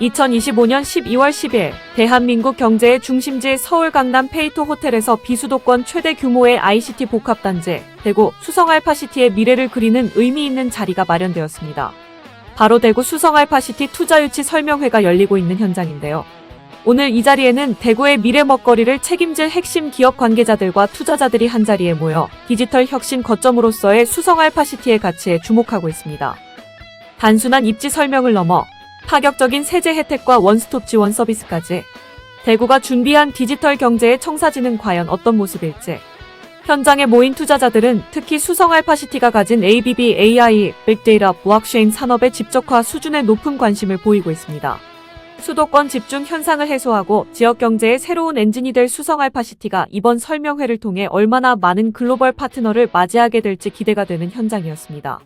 2025년 12월 10일 대한민국 경제의 중심지 서울 강남 페이토 호텔에서 비수도권 최대 규모의 ICT 복합단지 대구 수성 알파시티의 미래를 그리는 의미 있는 자리가 마련되었습니다. 바로 대구 수성 알파시티 투자 유치 설명회가 열리고 있는 현장인데요. 오늘 이 자리에는 대구의 미래 먹거리를 책임질 핵심 기업 관계자들과 투자자들이 한자리에 모여 디지털 혁신 거점으로서의 수성 알파시티의 가치에 주목하고 있습니다. 단순한 입지 설명을 넘어 파격적인 세제 혜택과 원스톱 지원 서비스까지 대구가 준비한 디지털 경제의 청사진은 과연 어떤 모습일지 현장에 모인 투자자들은 특히 수성 알파시티가 가진 ABB, AI, 빅데이터, 블록체인 산업의 집적화 수준에 높은 관심을 보이고 있습니다. 수도권 집중 현상을 해소하고 지역 경제의 새로운 엔진이 될 수성 알파시티가 이번 설명회를 통해 얼마나 많은 글로벌 파트너를 맞이하게 될지 기대가 되는 현장이었습니다.